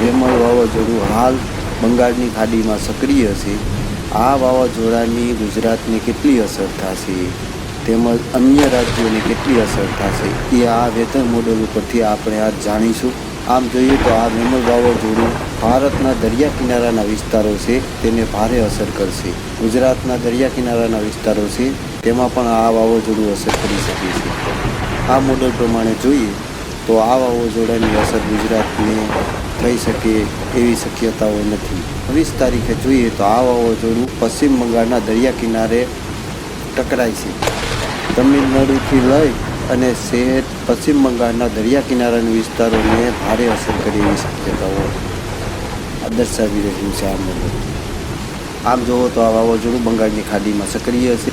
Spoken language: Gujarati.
રેમલ વાવાઝોડું હાલ બંગાળની ખાડીમાં સક્રિય છે. આ વાવાઝોડાની ગુજરાતને કેટલી અસર થશે? તેમજ અન્ય રાજ્યોને કેટલી અસર થશે? એ આ વેધર મોડેલ ઉપરથી આપણે આજ જાણીશું. આમ જોઈએ તો આ રેમલ વાવાઝોડું ભારતના દરિયા કિનારાના વિસ્તારો છે, તેને ભારે અસર કરશે. ગુજરાતના દરિયા કિનારાના વિસ્તારો છે, તેમાં પણ આ વાવાઝોડું અસર કરી શકે છે. આ મોડેલ પ્રમાણે જોઈએ તો આ વાવાઝોડાની અસર ગુજરાતને થઈ શકે એવી શક્યતાઓ નથી. વીસ તારીખે જોઈએ તો આ વાવાઝોડું પશ્ચિમ બંગાળના દરિયા કિનારે ટકરાય છે. તમિલનાડુથી લઈ અને શહેર પશ્ચિમ બંગાળના દરિયા કિનારાના વિસ્તારોને ભારે અસર કરે એવી શક્યતાઓ દર્શાવી રહ્યું છે આ મોડેલ આમ જુઓ તો આ વાવાઝોડું બંગાળની ખાડીમાં સક્રિય છે.